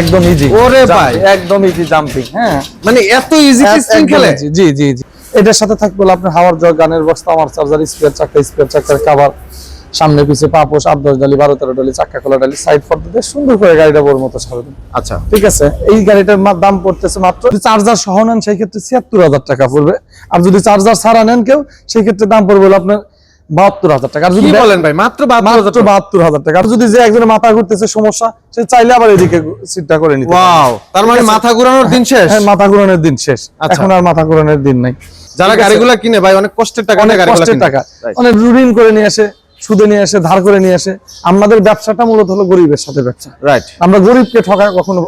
একদম ইজি ওরে ভাই। একদম ইজি জাম্পিং হ্যাঁ। মানে এত ইজি খেলে? জি জি জি। এটার সাথে থাকবে আপনার হাওয়ার জগ গানের বক্স আমার চার্জার স্পেয়ার চাকা স্পেয়ার চাকার কভার সামনে পিছে পাপোশ আট দশ ডালি বারো তেরো ডালি চাক্কা খোলা ডালি সাইড দিয়ে সুন্দর করে গাড়িটা মতো সারাবেন। আচ্ছা। ঠিক আছে? এই গাড়িটার দাম পড়তেছে মাত্র চার্জার সহ নেন সেই ক্ষেত্রে ছিয়াত্তর হাজার টাকা পড়বে। আর যদি চার্জার ছাড়া নেন কেউ সেই ক্ষেত্রে দাম পড়বে আপনার বাহাত্তর হাজার টাকা। যদি বলেন ভাই? মাত্র মাত্র বাহাত্তর হাজার টাকা। আর যদি যে একজনের মাথা ঘুরতেছে সমস্যা সে চাইলে আবার এদিকে সিটটা করে নিতে ওয়াও তার মানে মাথা ঘোরানোর দিন শেষ? হ্যাঁ মাথা ঘুরানোর দিন শেষ। আচ্ছা। এখন আর মাথা ঘুরানোর দিন নাই। যারা? গাড়িগুলো কিনে ভাই অনেক কষ্টের টাকা অনেক কষ্টের টাকা। অনেক ঋণ করে নিয়ে আসে সুদে নিয়ে আসে ধার করে নিয়ে আসে। আমাদের ব্যবসাটা মূলত হলো গরিবের সাথে ব্যবসা। রাইট আমরা গরিবকে ঠকা কখনো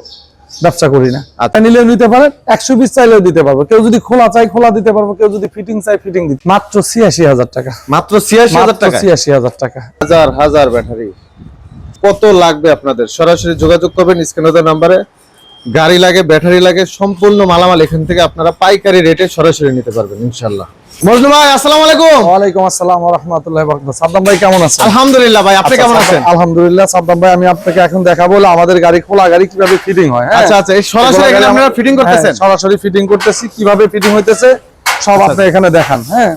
ব্যবসা করি না। আচ্ছা। নিলেও নিতে পারেন একশো বিশ চাইলেও দিতে পারব। কেউ যদি খোলা চাই খোলা দিতে পারব কেউ যদি ফিটিং চাই ফিটিং দিতে। মাত্র ছিয়াশি হাজার টাকা। মাত্র ছিয়াশি হাজার টাকা ছিয়াশি হাজার টাকা। হাজার হাজার ব্যাটারি। কত লাগবে আপনাদের? সরাসরি যোগাযোগ করবেন স্ক্রিনের নাম্বারে। গাড়ি লাগে ব্যাটারি লাগে সম্পূর্ণ মালামাল এখান থেকে আপনারা পাইকারি রেটে সরাসরি নিতে পারবেন ইনশাল্লাহ মজনু ভাই আসসালামু আলাইকুম। ওয়ালাইকুম আসসালাম সাদ্দাম ভাই কেমন আছেন? আলহামদুলিল্লাহ ভাই আপনি আচ্ছা, কেমন আছেন? আলহামদুলিল্লাহ সাদ্দাম ভাই আমি আপনাকে এখন দেখাবো আমাদের গাড়ি খোলা গাড়ি কীভাবে ফিটিং হয় হ্যাঁ? আচ্ছা আচ্ছা এই সরাসরি এখানে আপনারা ফিটিং করতেছেন? হ্যাঁ, সরাসরি ফিটিং করতেছি কীভাবে ফিটিং হইতেছে সব আপনি এখানে দেখান হ্যাঁ?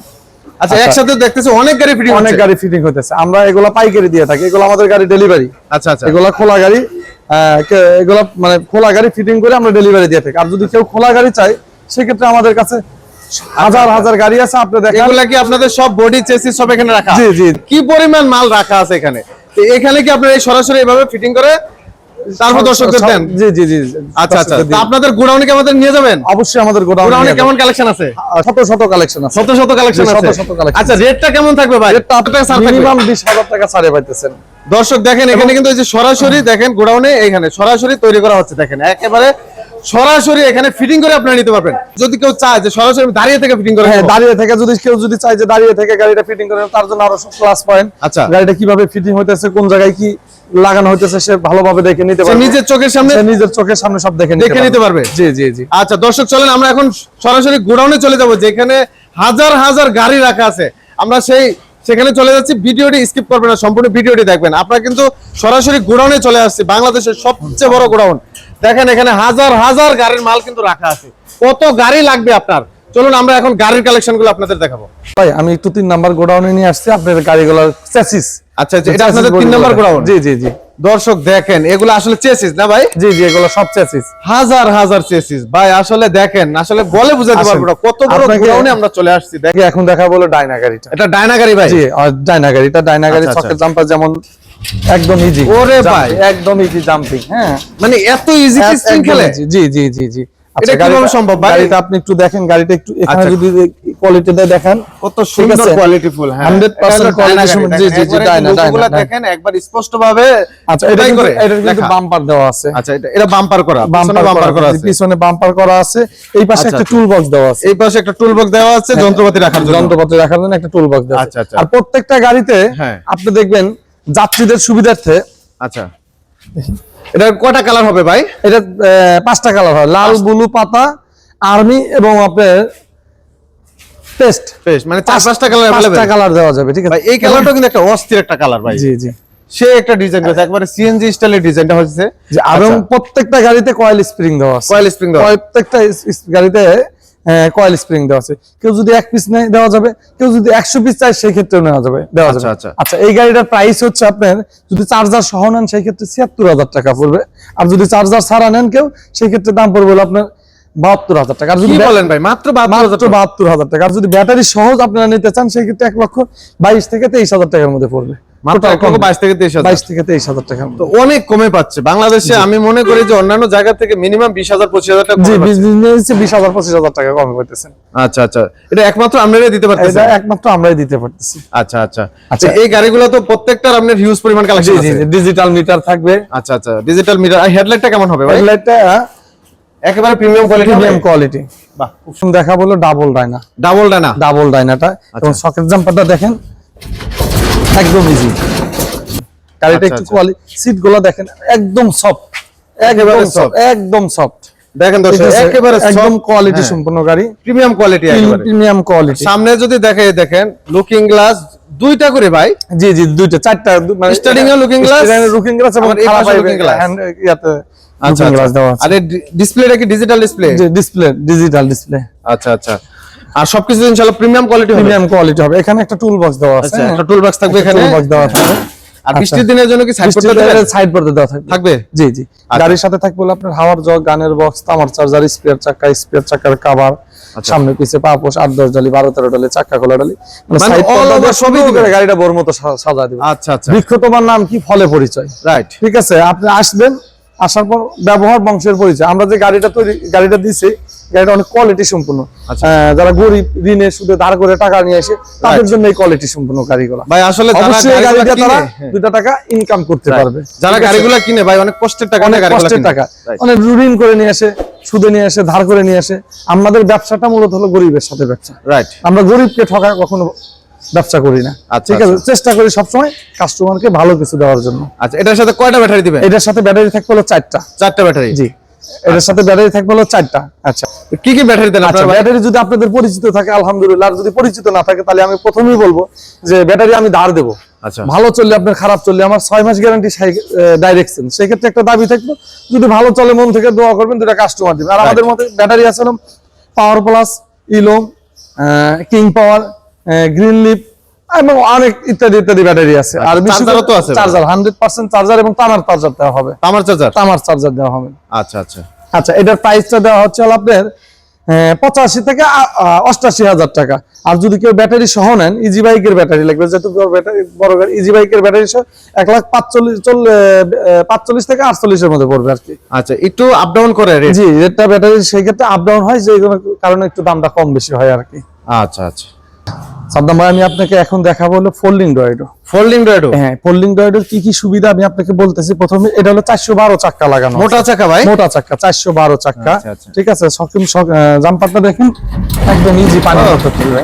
আচ্ছা আচ্ছা। একসাথে দেখতেছি অনেক গাড়ি ফিটিং অনেক গাড়ি ফিটিং হইতেছে। আমরা এগুলা পাইকারি দিয়ে থাকি এগুলো আমাদের গাড়ি ডেলিভারি আচ্ছা আচ্ছা। এগুলা খোলা গাড়ি এগুলা মানে খোলা গাড়ি ফিটিং করে আমরা ডেলিভারি দিয়ে থাকি। আর যদি কেউ খোলা গাড়ি চাই সেক্ষেত্রে আমাদের কাছে হাজার হাজার গাড়ি আছে আপনি দেখেন। এগুলা কি আপনাদের সব বডি চেসি সব এখানে রাখা? জি জি। কি পরিমাণ মাল রাখা আছে এখানে? তো এখানে কি আপনারা এই সরাসরি এভাবে ফিটিং করে তারপর দর্শকদের দেন? জি জি জি আচ্ছা আচ্ছা। দর্শকদের তা দিই। আপনাদের গোডাউনে কি আমাদের নিয়ে যাবেন? অবশ্যই আমাদের গোডাউনে গোডাউনে কেমন কালেকশন আছে? শত শত কালেকশন আছে। শত শত কালেকশন জি, শত শত collection আচ্ছা রেটটা কেমন থাকবে ভাই? রেটটা আপনাদের ছাড় মিনিমাম বিশ হাজার টাকা ছাড়ে পাইতেছেন। দর্শক দেখেন এখানে কিন্তু এই যে সরাসরি দেখেন গোডাউনে এইখানে সরাসরি তৈরি করা হচ্ছে দেখেন। একেবারে সরাসরি এখানে ফিটিং করে আপনারা নিতে পারবেন। যদি কেউ চায় যে সরাসরি দাঁড়িয়ে থেকে ফিটিং করে হ্যাঁ দাঁড়িয়ে থেকে যদি কেউ যদি চায় যে দাঁড়িয়ে থেকে গাড়িটা ফিটিং করে তার জন্য আরও ক্লাস পয়েন্ট আচ্ছা। গাড়িটা কীভাবে ফিটিং হইতেছে কোন জায়গায় কি লাগানো হইতেছে সে ভালোভাবে দেখে নিতে পারবে। নিজের চোখের সামনে নিজের চোখের সামনে সব দেখে দেখে নিতে পারবে? জি জি জি। আচ্ছা দর্শক চলেন আমরা এখন সরাসরি গোডাউনে চলে যাব যেখানে হাজার হাজার গাড়ি রাখা আছে। আমরা সেই সেখানে চলে যাচ্ছি। ভিডিওটি স্কিপ করবেন না সম্পূর্ণ ভিডিওটি দেখবেন। আপনারা কিন্তু সরাসরি গোডাউনে চলে আসছি বাংলাদেশের সবচেয়ে বড় গোডাউন। দেখেন এখানে হাজার হাজার গাড়ির মাল কিন্তু রাখা আছে। কত গাড়ি লাগবে আপনার? চলুন আমরা এখন গাড়ির কালেকশনগুলো আপনাদের দেখাবো। ভাই আমি একটু তিন নাম্বার গোডাউনে নিয়ে আসছি আপনার গাড়িগুলোর চ্যাসিস আচ্ছা আচ্ছা, এটা আপনাদের তিন নম্বর গোডাউন। জি জি জি। দর্শক দেখেন এগুলো আসলে চেসিস না ভাই? জি জি এগুলো সব চ্যাসিস হাজার হাজার চেসিস ভাই আসলে দেখেন আসলে বলে বুঝাতে পারব না কত বড় আমরা চলে আসছি দেখেন। এখন দেখা বলো ডাইনা গাড়িটা। এটা ডায়না গাড়ি ভাই? জি ডাইনা গাড়িটা ডাইনা গাড়ি চকের। জাম্পার যেমন একদম ইজি ওরে ভাই। একদম ইজি জাম্পিং হ্যাঁ। মানে এত ইজি একদম খেলে জি জি জি জি। এটা কীভাবে সম্ভব ভাই? গাড়িটা আপনি একটু দেখেন গাড়িটা একটু এখানে আচ্ছা। যদি কোয়ালিটিটা দেখেন। কত সুন্দর? কোয়ালিটি ফুল হ্যাঁ। 100% এটা হলো quality ডায়না সম্পন্ন- গাড়ি, জি, জি, জি, লোগোগুলো ডায়না, দেখেন একবার স্পষ্ট ভাবে আচ্ছা এটা কিন্তু এটা কিন্তু বাম্পার দেওয়া আছে। আচ্ছা এটা এটা বাম্পার করা পিছনে বাম্পার করা আছে পিছনে বাম্পার করা আছে। এই পাশে আচ্ছা, একটা আচ্ছা। টুল বক্স দেওয়া আছে। এই পাশে একটা টুল বক্স দেওয়া আছে যন্ত্রপাতি রাখার জন্য। যন্ত্রপাতি রাখার জন্য একটা টুল বক্স দেওয়া আছে। আচ্ছা, আচ্ছা। আর প্রত্যেকটা গাড়িতে হ্যাঁ। আপনি দেখবেন যাত্রীদের সুবিধার্থে আচ্ছা। এটা কয়টা কালার হবে ভাই? এটা পাঁচটা কালার হবে লাল ব্লু পাতা আর্মি এবং আপনার পেস্ট। পেস্ট মানে চার পাঁচটা কালার পাঁচটা কালার দেওয়া যাবে ঠিক আছে? এই কালারটা কিন্তু একটা অস্থির একটা কালার ভাই। জি জি। সে একটা ডিজাইন করেছে একবারে সিএনজি স্টাইলের ডিজাইনটা হচ্ছে এবং আচ্ছা। প্রত্যেকটা গাড়িতে কয়েল স্প্রিং দেওয়া আছে। কয়েল স্প্রিং দেওয়া। প্রত্যেকটা গাড়িতে কয়েল স্প্রিং দেওয়া আছে। কেউ যদি এক পিস নেয় দেওয়া যাবে। কেউ যদি একশো পিস চায় সেই নেওয়া যাবে দেওয়া আচ্ছা, যাবে। আচ্ছা। আচ্ছা। এই গাড়িটার প্রাইস হচ্ছে আপনার যদি চার্জার সহ নেন সেই ক্ষেত্রে ছিয়াত্তর হাজার টাকা পড়বে। আর যদি চার্জার ছাড়া নেন কেউ সেই ক্ষেত্রে দাম পড়বে আপনার বাহাত্তর হাজার টাকা। আর যদি বলেন ভাই? মাত্র মাত্র বাহাত্তর হাজার টাকা। আর যদি ব্যাটারি সহজ আপনারা নিতে চান সেই ক্ষেত্রে এক লক্ষ বাইশ থেকে তেইশ হাজার টাকার মধ্যে পড়বে। অনেক কমে পাচ্ছে। বাংলাদেশে আমি মনে করি যে অন্যান্য জায়গা থেকে মিনিমাম বিশ হাজার পঁচিশ হাজার টাকা। বিশ হাজার পঁচিশ হাজার টাকা কমে পাইতেছেন আচ্ছা আচ্ছা। এটা একমাত্র দিতে একমাত্র আমরাই দিতে পারতেছি। আচ্ছা আচ্ছা। আচ্ছা। এই গাড়িগুলো তো প্রত্যেকটার আপনার হিউজ পরিমাণ কালেকশন ডিজিটাল মিটার থাকবে। আচ্ছা আচ্ছা। ডিজিটাল মিটার আর হেডলাইটটা কেমন হবে হেডলাইটটা একেবারে প্রিমিয়াম কোয়ালিটি প্রিমিয়াম কোয়ালিটি বাহ দেখা বলো ডাবল ডাইনা ডাবল ডানা ডাবল ডাইনাটা এবং। সকেট জাম্পারটা দেখেন। একদম ইজি গাড়িটা আচ্ছা, একটু। কোয়ালিটি সিটগুলো দেখেন একদম সফট একেবারে সফট একদম সফট দেখেন দর্শক একেবারে একদম কোয়ালিটি হ্যাঁ। সম্পন্ন গাড়ি। প্রিমিয়াম কোয়ালিটি একেবারে। প্রিমিয়াম কোয়ালিটি সামনে যদি দেখে দেখেন লুকিং গ্লাস দুইটা করে ভাই। জি জি দুইটা চারটা মানে Steering এ looking glass, লুকিং গ্লাস এবং খারাপ হবে looking ইয়াতে আচ্ছা গ্লাস আচ্ছা। আরে ডিসপ্লেটা কি ডিজিটাল ডিসপ্লে যে ডিসপ্লে ডিজিটাল ডিসপ্লে আচ্ছা আচ্ছা। আর সবকিছু ইনশাআল্লাহ প্রিমিয়াম কোয়ালিটি প্রিমিয়াম কোয়ালিটি হবে। এখানে একটা টুল বক্স দেওয়া আছে আচ্ছা একটা টুল বক্স থাকবে এখানে। টুল বক্স দেওয়া থাকবে আর বৃষ্টির দিনের জন্য কি সাইড পর্দা দেওয়া থাকবে। থাকবে? জি জি। গাড়ির সাথে থাকবে আপনার হাওয়ার জগ গানের বক্স তামার চার্জার স্পেয়ার চাকা স্পেয়ার চাকার কাভার সামনে পিছে পাপোশ আট দশ ডালি বারো তেরো ডালি চাকা খোলা ডালি। মানে মানে সবই। করে গাড়িটা বোর মতো সাজা দিবে আচ্ছা আচ্ছা। বৃক্ষ তোমার নাম কি? ফলে পরিচয়। রাইট ঠিক আছে? আপনি আসবেন আসার পর ব্যবহার বংশের পরিচয়। আমরা যে গাড়িটা তৈরি গাড়িটা দিছি গাড়িটা অনেক কোয়ালিটি সম্পূর্ণ। আচ্ছা। যারা গরিব ঋণে সুদে ধার করে টাকা নিয়ে আসে তাদের জন্য এই কোয়ালিটি সম্পূর্ণ গাড়িগুলো। ভাই আসলে অবশ্যই গাড়িটা তারা হ্যাঁ, দুটা টাকা ইনকাম করতে পারবে। যারা গাড়িগুলো কিনে ভাই অনেক কষ্টের টাকা অনেক কষ্টের টাকা। অনেক ঋণ করে নিয়ে আসে সুদে নিয়ে আসে ধার করে নিয়ে আসে। আমাদের ব্যবসাটা মূলত হলো গরিবের সাথে ব্যবসা। রাইট আমরা গরিবকে ঠকা কখনো ব্যবসা করি না। আচ্ছা, ঠিক আছে? চেষ্টা করি সবসময় কাস্টমারকে ভালো কিছু দেওয়ার জন্য। আচ্ছা এটার সাথে কয়টা ব্যাটারি দিবেন? এটার সাথে ব্যাটারি থাকবে হলো চারটা। চারটা ব্যাটারি? জি। এটার সাথে ব্যাটারি থাকবে হলো চারটা। আচ্ছা। কি কি ব্যাটারি দেন আচ্ছা ব্যাটারি যদি আপনাদের পরিচিত থাকে আলহামদুলিল্লাহ আর যদি পরিচিত না থাকে তাহলে আমি প্রথমেই বলব যে ব্যাটারি আমি ধার দেবো। আচ্ছা। ভালো চললে আপনার খারাপ চললে আমার ছয় মাস গ্যারান্টি ডাইরেকশন সেক্ষেত্রে একটা দাবি থাকবে যদি ভালো চলে মন থেকে দোয়া করবেন দুটা কাস্টমার দিবেন। আর আমাদের মতে ব্যাটারি আছে পাওয়ার প্লাস ইলোম কিং পাওয়ার গ্রিন লিপ এবং অনেক ইত্যাদি ইত্যাদি ব্যাটারি আছে। আর চার্জারও তো আছে চার্জার হান্ড্রেড পার্সেন্ট চার্জার এবং তামার চার্জার দেওয়া হবে। আমার চার্জার? তামার চার্জার দেওয়া হবে। আচ্ছা আচ্ছা। আচ্ছা এটার প্রাইসটা দেওয়া হচ্ছে হলো আপনার পঁচাশি থেকে অষ্টাশি হাজার টাকা। আর যদি কেউ ব্যাটারি সহ নেন ইজি বাইকের ব্যাটারি লাগবে। যেহেতু বড় ব্যাটারি বড় ইজি বাইকের ব্যাটারি সহ এক লাখ পাঁচচল্লিশ পাঁচচল্লিশ থেকে আটচল্লিশের মধ্যে পড়বে আর কি। আচ্ছা একটু আপ ডাউন করে জি রেটটা ব্যাটারি সেই ক্ষেত্রে আপ ডাউন হয় যে কারণে একটু দামটা কম বেশি হয় আর কি। আচ্ছা আচ্ছা। সাদ্দাম ভাই আমি আপনাকে এখন দেখাবো হলো ফোল্ডিং ডয়েডো ফোল্ডিং ড্রয়েডো হ্যাঁ ফোল্ডিং ডয়েডোর কি কি সুবিধা আমি আপনাকে বলতেছি। প্রথমে এটা হলো চারশো বারো চাক্কা লাগানো। মোটা চাকা ভাই? মোটা চাক্কা চারশো বারো চাক্কা। আচ্ছা, আচ্ছা। ঠিক আছে সকিম জাম্পারটা দেখেন একদম ইজি পানি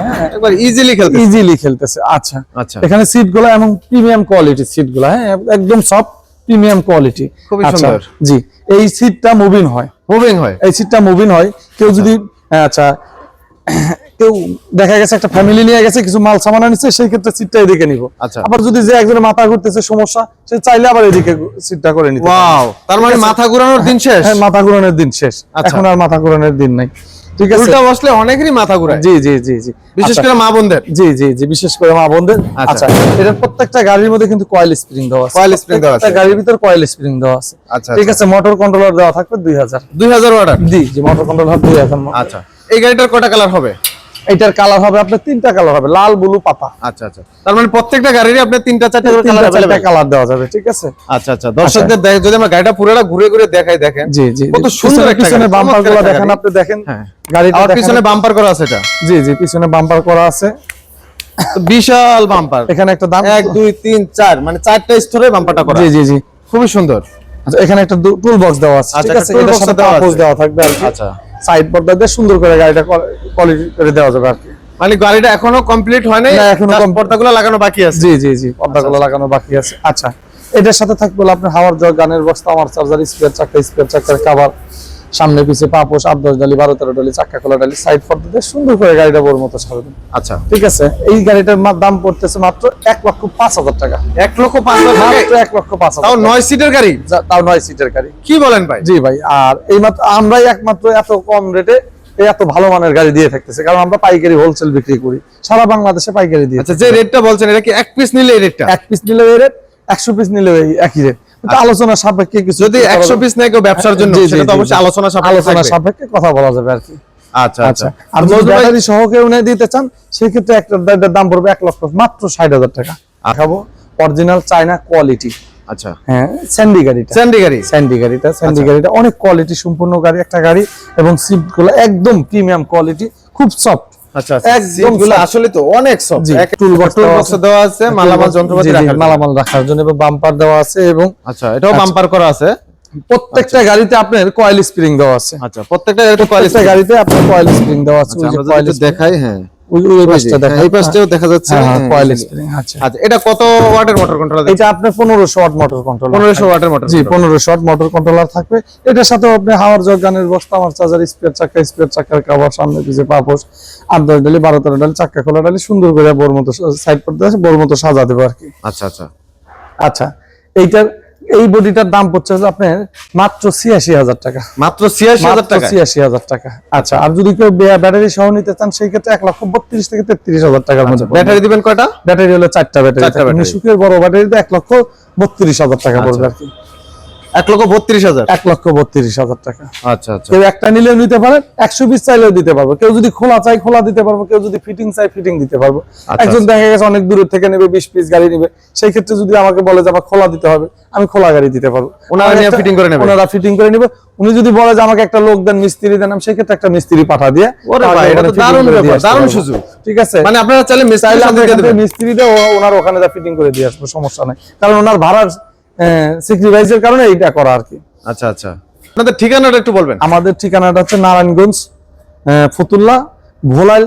হ্যাঁ একবার ইজিলি খেলতে ইজিলি খেলতেছে। আচ্ছা। আচ্ছা। এখানে সিটগুলো এবং প্রিমিয়াম কোয়ালিটির সিটগুলো হ্যাঁ একদম সব প্রিমিয়াম কোয়ালিটি খুবই সুন্দর। জি এই সিটটা মুভিং হয়। মুভিং হয়। এই সিটটা মুভিং হয়। কেউ যদি আচ্ছা। কেউ দেখা গেছে একটা ফ্যামিলি নিয়ে গেছে কিছু মাল সামান আনিছে সেই ক্ষেত্রে সিটটা এদিকে নিব। আচ্ছা। আবার যদি যে একজনের মাথা ঘুরতেছে সমস্যা সে চাইলে আবার এদিকে সিটটা করে নিতে পারে। ওয়াও তার মানে মাথা ঘোরানোর দিন শেষ? হ্যাঁ মাথা ঘুরানোর দিন শেষ। আচ্ছা। এখন আর মাথা ঘুরানোর দিন নাই। ঠিক আছে? উল্টা বসলে অনেকেরই মাথা ঘুরায়। জি জি জি জি। বিশেষ আচ্ছা, করে মা বোনদের। জি জি জি বিশেষ করে মা বোনদের। আচ্ছা। আচ্ছা এটার প্রত্যেকটা গাড়ির মধ্যে কিন্তু কয়েল স্প্রিং দেওয়া আছে। Coil spring দেওয়া আছে। গাড়ির ভিতর কয়েল স্প্রিং দেওয়া আছে। আচ্ছা, ঠিক আছে মোটর কন্ট্রোলার দেওয়া থাকবে দুই হাজার। দুই হাজার order G G motor controller আচ্ছা। এই গাড়িটার কটা কালার হবে? এটার কালার হবে আপনার তিনটা কালার হবে লাল ব্লু পাতা। আচ্ছা আচ্ছা। তার মানে প্রত্যেকটা গাড়িরই আপনার তিনটা চারটা করে কালার চারটা কালার দেওয়া যাবে ঠিক আছে? আচ্ছা আচ্ছা। দর্শকদের দেখ- যদি আমরা গাড়িটা পুরোটা ঘুরে ঘুরে দেখাই দেখেন। জি জি কত সুন্দর একটা পিছনে বাম্পারগুলো দেখেন আপনি দেখেন হ্যাঁ। গাড়িটা আর পিছনে বাম্পার করা আছে এটা। জি জি পিছনে বাম্পার করা আছে। বিশাল বাম্পার এখানে একটা দাম এক দুই তিন চার মানে চারটা স্তরে বাম্পারটা করা জি জি জি। খুবই সুন্দর। আচ্ছা এখানে একটা টুল বক্স দেওয়া আছে আচ্ছা, ঠিক আছে? এটার সাথে দেওয়া দেওয়া থাকবে আচ্ছা। সাইড পর্দা দিয়ে সুন্দর করে গাড়িটা কোয়ালিটি করে দেওয়া যাবে আর কি। মানে গাড়িটা এখনও কমপ্লিট হয় নাই? না, এখনও পর্দাগুলো লাগানো বাকি আছে? জি জি জি পর্দাগুলো লাগানো বাকি আছে। আচ্ছা। এটার সাথে থাকবে আপনার হাওয়ার জগ গানের বস্তা আমার চার্জার স্পিয়ার চাকা স্পিয়ার চাকার কাভার সামনে পিছে পাপোশ আট দশ ডালি বারো তেরো ডালি চাক্কা খোলা ডালি সাইড দিয়ে সুন্দর করে গাড়িটা বোর মতো সারবেন আচ্ছা। ঠিক আছে? এই গাড়িটার দাম পড়তেছে মাত্র এক লক্ষ পাঁচ হাজার টাকা। এক লক্ষ পাঁচ হাজার মাত্র এক লক্ষ পাঁচ হাজার তাও নয় সিটের গাড়ি? তাও নয় সিটের গাড়ি। কি বলেন ভাই? জি ভাই আর এই মাত্র আমরাই একমাত্র এত কম রেটে এত ভালো মানের গাড়ি দিয়ে থাকতেছে কারণ আমরা পাইকারি হোলসেল বিক্রি করি। সারা বাংলাদেশে পাইকারি দিয়ে আচ্ছা যে রেটটা বলছেন এটা কি এক পিস নিলে এই রেটটা এক পিস নিলে এই রেট একশো পিস নিলে এই একই রেট আলোচনা সাপেক্ষে কিছু যদি একশো পিস নেয় ব্যবসার জন্য জি, জি, সেটা তো অবশ্যই আলোচনা সাপেক্ষে আলোচনা সাপেক্ষে কথা বলা যাবে আর কি। আচ্ছা আচ্ছা। আচ্ছা আর ব্যাটারি সহ কেউ নিয়ে দিতে চান সেই একটা দাম পড়বে এক লক্ষ মাত্র ষাট হাজার টাকা। অরিজিনাল চায়না কোয়ালিটি আচ্ছা। হ্যাঁ স্যান্ডি গাড়িটা। স্যান্ডি গাড়ি। স্যান্ডি গাড়িটা স্যান্ডি গাড়িটা। অনেক কোয়ালিটি সম্পূর্ণ গাড়ি একটা গাড়ি এবং সিটগুলো একদম প্রিমিয়াম কোয়ালিটি খুব সফট আচ্ছা আচ্ছা। একদম আসলে তো অনেক টুল বক্স দেওয়া আছে। মালামাল যন্ত্রপাতি রাখার মালামাল রাখার জন্য এবং বাম্পার দেওয়া আছে এবং আচ্ছা এটাও বাম্পার করা আছে? প্রত্যেকটা গাড়িতে আপনার কয়েল স্প্রিং দেওয়া আছে। আচ্ছা প্রত্যেকটা গাড়িতে আপনার কয়েল স্প্রিং দেওয়া আছে। আচ্ছা। দেখাই হ্যাঁ। ওই পাশটা দেখা হ্যাঁ, এই পাশটাও দেখা যাচ্ছে হ্যাঁ হ্যাঁ, কয়েল স্প্রিং আচ্ছা। আচ্ছা এটা কত ওয়াটের মোটর কন্ট্রোলার এটা আপনার পনেরোশো ওয়াট মোটর কন্ট্রোল পনেরোশো ওয়াটের মোটর জি পনেরোশো ওয়াট মোটর কন্ট্রোলার থাকবে। এটার সাথে আপনি হাওয়ার জগ গানের বস্তা আমার চার্জার স্পেয়ার স্পেয়ার সামনে পিছিয়ে পাপোশ আট দশ ডালি বারো তেরো ডালি চাক্কা খোলা ডালি সুন্দর করে বোর মতো সাইড করতে আছে বোর মতো সাজা দেবো আর আচ্ছা আচ্ছা। আচ্ছা এইটার এই বডিটার দাম পড়ছে আপনার মাত্র ছিয়াশি হাজার টাকা। মাত্র ছিয়াশি হাজার টাকা ছিয়াশি হাজার টাকা। আচ্ছা আর যদি কেউ ব্যাটারি সহ নিতে চান সেই ক্ষেত্রে এক লক্ষ বত্রিশ থেকে তেত্রিশ হাজার টাকার মধ্যে ব্যাটারি দিবেন কয়টা? ব্যাটারি হলো চারটা ব্যাটারি সুখের বড় ব্যাটারিতে এক লক্ষ বত্রিশ হাজার টাকা পড়বে আর কি। এক লক্ষ বত্রিশ হাজার। এক লক্ষ বত্রিশ হাজার টাকা। আচ্ছা আচ্ছা। কেউ একটা নিলেও নিতে পারেন একশো পিস চাইলেও দিতে পারব। কেউ যদি খোলা চাই খোলা দিতে পারব কেউ যদি ফিটিং চাই ফিটিং দিতে পারব। আচ্ছা, একজন দেখা গেছে অনেক দূরের থেকে নেবে বিশ পিস গাড়ি নেবে। সেই ক্ষেত্রে যদি আমাকে বলে যে আমার খোলা দিতে হবে আমি খোলা গাড়ি দিতে পারব। ওনারা fitting করে নেবে? ওনারা ফিটিং করে নেবে। উনি যদি বলে যে আমাকে একটা লোক দেন মিস্ত্রি দেন আমি সেই ক্ষেত্রে একটা মিস্ত্রি পাঠা দিয়ে ওরে ভাই, এটা তো দারুণ ব্যাপার, দারুণ সুযোগ। ঠিক আছে? মানে আপনারা চাইলে মিস্ত্রি দিয়ে ওনার ওখানে যা ফিটিং করে দিয়ে আসব সমস্যা নাই। কারণ ওনার ভাড়ার স্যাক্রিফাইসের কারণে এইটা করা আর কি। আচ্ছা আচ্ছা। আপনাদের ঠিকানাটা একটু বলবেন। আমাদের ঠিকানাটা হচ্ছে নারায়ণগঞ্জ ফতুল্লা ভোলাইল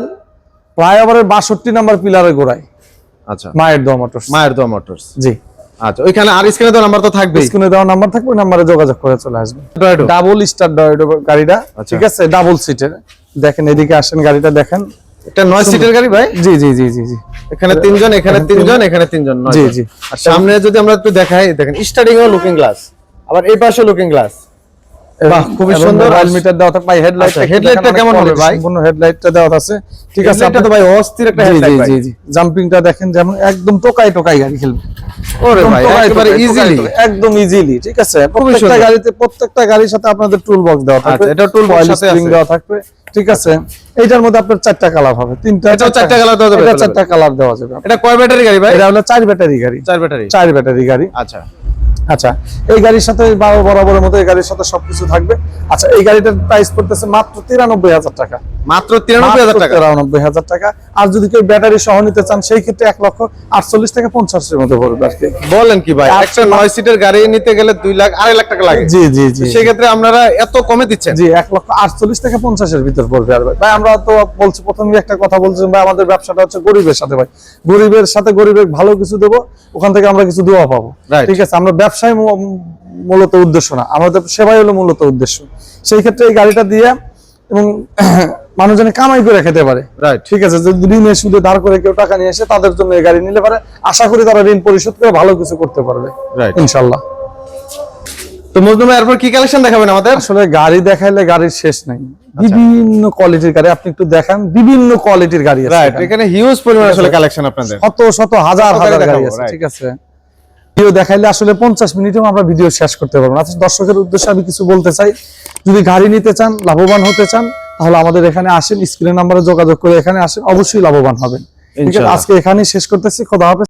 ফ্লাইওভারের বাষট্টি নাম্বার পিলারের গোড়ায়। আচ্ছা। মায়ের দোয়া মোটরস। মায়ের দোয়া মোটরস। জি। আচ্ছা ওইখানে আর স্ক্রিনে তো নাম্বার তো থাকবেই। স্ক্রিনে দেওয়া নাম্বার থাকবে ওই নাম্বারে যোগাযোগ করে চলে আসবে। ডাবল স্টার গাড়িটা আচ্ছা। ঠিক আছে? ডাবল সিটের দেখেন এদিকে আসেন গাড়িটা দেখেন। এটা নয় সিটের গাড়ি ভাই? জি জি জি জি জি। এখানে তিনজন এখানে তিনজন এখানে তিনজন জি, জি। আর সামনে যদি আমরা একটু দেখাই দেখেন স্টার্টিং ও লুকিং গ্লাস আবার এই পাশে লুকিং গ্লাস খুবই সুন্দর। অয়েল দেওয়া থাকবে ভাই হেডলাইট আচ্ছা, headlight টা কেমন হবে ভাই? সম্পূর্ণ হেডলাইটটা দেওয়া আছে। ঠিক আছে এটা ভাই অস্থির একটা হেডলাইট জি জি জি। জাম্পিংটা দেখেন যেমন একদম টোকাই টোকাই গাড়ি খেলবে। ওরে ভাই একেবারে টোকাই, টোকাই ইজিলি একদম ইজিলি ঠিক আছে? প্রত্যেকটা গাড়িতে প্রত্যেকটা গাড়ির সাথে আপনাদের টুল বক্স দেওয়া থাকবে। আচ্ছা, সাথে দেওয়া থাকবে ঠিক আছে? এইটার মধ্যে আপনার চারটা কালার হবে। তিনটা চারটা colour দেওয়া যাবে? এটা চারটা কালার দেওয়া যাবে। এটা কয় ব্যাটারি গাড়ি ভাই? এটা হলো চার ব্যাটারি গাড়ি। চার ব্যাটারি। চার ব্যাটারি গাড়ি। আচ্ছা। আচ্ছা এই গাড়ির সাথে বারো বরাবরের মতো এই গাড়ির সাথে সবকিছু থাকবে। আচ্ছা এই গাড়িটার প্রাইস পড়তেছে মাত্র তিরানব্বই হাজার টাকা। মাত্র তিরানব্বই হাজার টাকা। তিরানব্বই হাজার টাকা। আর যদি কেউ ব্যাটারি সহ নিতে চান সেই ক্ষেত্রে এক লক্ষ আটচল্লিশ থেকে পঞ্চাশের মধ্যে পড়বে আর কি। বলেন কি ভাই একটা নয় সিটের গাড়ি নিতে গেলে দুই লাখ আড়াই লাখ টাকা লাগে। জি জি জি সেক্ষেত্রে আপনারা এত কমে দিচ্ছেন। জি এক লক্ষ আটচল্লিশ থেকে পঞ্চাশের ভিতর পড়বে আর ভাই। ভাই আমরা তো বলছি প্রথমে একটা কথা বলছিলাম ভাই আমাদের ব্যবসাটা হচ্ছে গরিবের সাথে ভাই। গরিবের সাথে গরিবের ভালো কিছু দেবো ওখান থেকে আমরা কিছু দোয়া পাবো. ঠিক আছে আমরা ব্যবসায় মূলত উদ্দেশ্য না আমাদের সেবাই হলো মূলত উদ্দেশ্য। সেই ক্ষেত্রে এই গাড়িটা দিয়ে এবং মানুষ যেন কামাই করে খেতে পারে। রাইট ঠিক আছে যদি ঋণের সুদে ধার করে কেউ টাকা নিয়ে এসে তাদের জন্য গাড়ি নিলে পারে। আশা করি তারা ঋণ পরিশোধ করে ভালো কিছু করতে পারবে. ইনশাল্লাহ। তো মজনু এরপর কি কালেকশন দেখাবেন আমাদের? আসলে গাড়ি দেখাইলে গাড়ির শেষ নাই। বিভিন্ন কোয়ালিটির গাড়ি আপনি একটু দেখান বিভিন্ন কোয়ালিটির গাড়ি আছে রাইট এখানে। হিউজ পরিমাণ আসলে কালেকশন আপনাদের। শত শত হাজার হাজার গাড়ি আছে ঠিক আছে। ভিডিও দেখাইলে আসলে মিনিটেও আমরা ভিডিও শেষ করতে পারব না। আচ্ছা, দর্শকের উদ্দেশ্যে আমি কিছু বলতে চাই। যদি গাড়ি নিতে চান লাভবান হতে চান তাহলে আমাদের এখানে আসেন স্ক্রিন নাম্বারে যোগাযোগ করে এখানে আসেন অবশ্যই লাভবান হবেন ঠিক আছে ইনশাআল্লাহ। আজকে এখানে শেষ করতেছি খোদা হাফেজ